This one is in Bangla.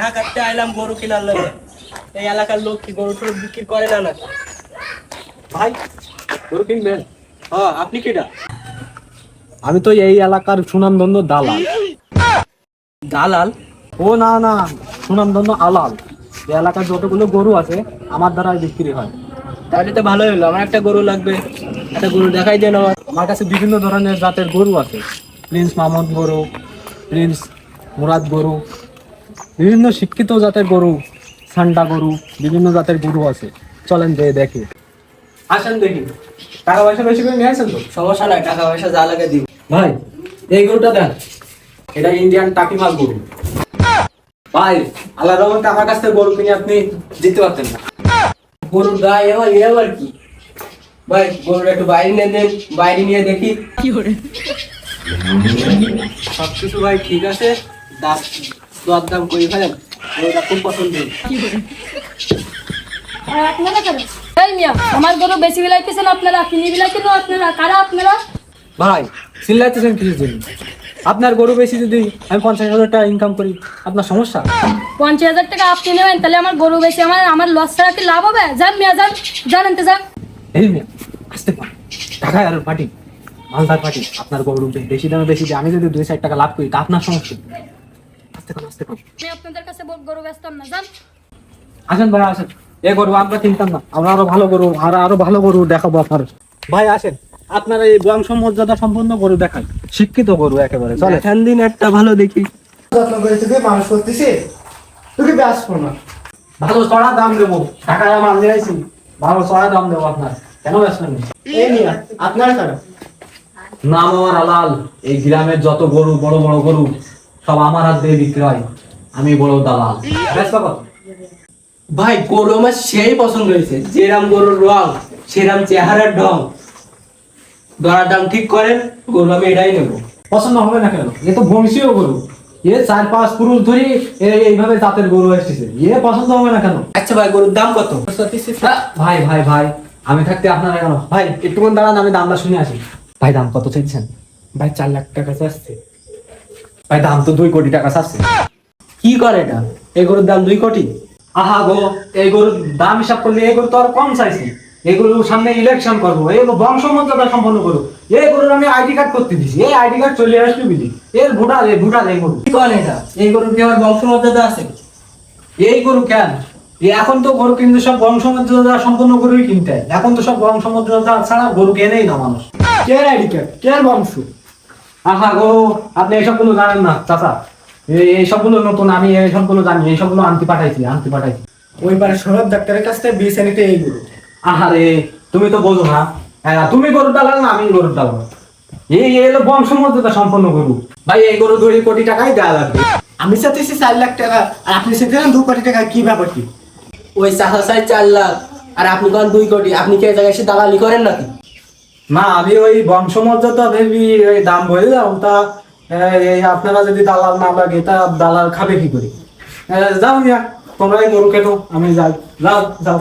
ঢাকাতে আইলাম গরু কেনার লাগে। এই এলাকার লোক কি গরু টরু বিক্রি করে না না ভাই গরু কিনবেন? হ্যাঁ আপনি কিটা আমি তো এই এলাকার সুনাম সুনামধন্য দালাল। দালাল? ও না না সুনাম সুনামধন্য আলাল। এই এলাকার যতগুলো গরু আছে আমার দ্বারা বিক্রি হয়। তাহলে তো ভালোই হলো আমার একটা গরু লাগবে। একটা গরু দেখাই দেন আমার। আমার কাছে বিভিন্ন ধরনের জাতের গরু আছে। প্রিন্স মাহমুদ গরু প্রিন্স মুরাদ গরু বিভিন্ন শিক্ষিত জাতের গরু সান্ডা গরু বিভিন্ন জাতের গরু আছে। চলেন যে দেখি। আসেন দেখি। টাকা পয়সা বেশি করে নিয়ে আসেন তো? সমস্যা নাই টাকা পয়সা যা লাগে দিব ভাই এই গরুটা দেন। এটা ইন্ডিয়ান টাকিমাল গরু। ভাই আল্লাহ রহমতে আমার কাছ থেকে গরু কিনে আপনি জিততে পারতেন না। গরুর গায়ে এবার এ আবার কি? ভাই গরুর একটু বাইরে নিয়ে দেন বাইরে নিয়ে দেখি। কি করে? সবকিছু ভাই ঠিক আছে দাম দর দাম করে ফেলেন গরুটা খুব পছন্দ আপনারা কেন এই মিয়া আমার গরু বেশি বিলাইতেছেন আপনারা কিনি বিলাইতেন আপনারা কারা আপনারা? ভাই চিল্লাইতেছেন কিছু জন্য আপনার গরু বেশি যদি আমি পঞ্চাশ হাজার টাকা ইনকাম করি আপনার সমস্যা? পঞ্চাশ হাজার টাকা আপনি নেবেন তাহলে আমার গরু বেশি আমার আমার লস ছাড়া কি লাভ হবে? যান মিয়া যান জানেন তো যান। এই মেয়ে আসতে পার। টাকায় আর পার্টি মালদার পার্টি আপনার গরু বেশি দামে বেশি দিয়ে আমি যদি দুই চার টাকা লাভ করি তা আপনার সমস্যা আসতে পার আসতে পার আমি আপনাদের কাছে গরু বেচতাম না যান আসেন ভাই আসেন। এ গরু আমরা কিনতাম না। আমরা আরও ভালো গরু আর আরও ভালো গরু দেখাবো আপনার। ভাই আসেন। আপনার এই বংশ মর্যাদা সম্পন্ন গরু দেখান। শিক্ষিত গরু একেবারে চলে। এখান দিন একটা ভালো দেখি। যত্ন করে তোকে মানুষ করতেছি তোকে ব্যস্ত না। ভালো চড়া দাম দেবো। টাকায় ভালো চড়া দাম দেবো আপনার। কেন ব্যস্ত নেই এই নিয়ে আপনার কারণ নাম আমার আলাল এই গ্রামের যত গরু বড় বড় গরু সব আমার হাত দিয়ে বিক্রি হয় আমি বড় দালাল। ভাই গরু আমার সেই পছন্দ হয়েছে যেরাম গরুর রং সেরাম চেহারার ঢং। দরার দাম ঠিক করেন গরু আমি এটাই নেব। পছন্দ হবে না কেন? এ তো বংশীয় গরু। এ চার পাঁচ পুরুষ ধরি এইভাবে জাতের গরু এসেছে। এ পছন্দ হবে না কেন? আচ্ছা ভাই গরুর দাম কত? ভাই ভাই ভাই আমি থাকতে আপনারা কেন? ভাই একটুক্ষণ দাঁড়ান আমি দামটা শুনে আসি। ভাই দাম কত চাইছেন? ভাই চার লাখ টাকা চাচ্ছে। ভাই, দাম তো দুই কোটি টাকা চাচ্ছে। কি করে এটা? এই গরুর দাম দুই কোটি? আহা গো, এই গরুর দাম হিসাব করলে এই গরু তো আর কম চাইছি। এগুলো সামনে ইলেকশন করব, এই বংশ মর্যাদা সম্পন্ন করব এই গরুর আমি আইডি কার্ড করতে দিছি, এই আইডি কার্ড চলে এর ভোটার, এই ভোটার, এই গরু। কি করে এটা? এই গরুর কি আমার বংশমর্যাদা আছে? এই গরু কেন? এখন তো গরু কিন্তু সব বংশ মর্যাদা সম্পন্ন গরুই কিনতে। এখন তো সব বংশ মর্যাদা ছাড়া গরু কেনেই না মানুষ। কে আইডি কার্ড কে বংশ? আহা গো আপনি এইসবগুলো জানেন না চাচা। এই- এই সবগুলো নতুন আমি এই সবগুলো জানি এই সবগুলো আনতে পাঠাইছি আনতে পাঠাইছি। ওই পারে সৌরভ ডাক্তারের কাছ থেকে বিষ এনিতে এইগুলো আহারে তুমি তো বোঝো না। হ্যাঁ, তুমি গরুর দালাল না আমি গরুর দালাল এই এই হলো বংশ মর্যাদা সম্পন্ন গরু। ভাই এই গরু দুই কোটি টাকাই দেওয়া লাগবে। আমি চাচ্ছি চার লাখ টাকা আর আপনি চাইছেন দু কোটি টাকা কি ব্যাপার কি? ওই চাষা চাই চার লাখ আর আপনি কোন দুই কোটি আপনি কি জায়গায় এসে দালালি করেন নাকি? না, আমি ওই বংশ মর্যাদা ভেবি ওই দাম বলে দাও তা আপনারা যদি দালাল না লাগে, তা দালাল খাবে কি করে? যাও মিয়া, তোমরাই মরু কেটো আমি যাই। যাও যাও।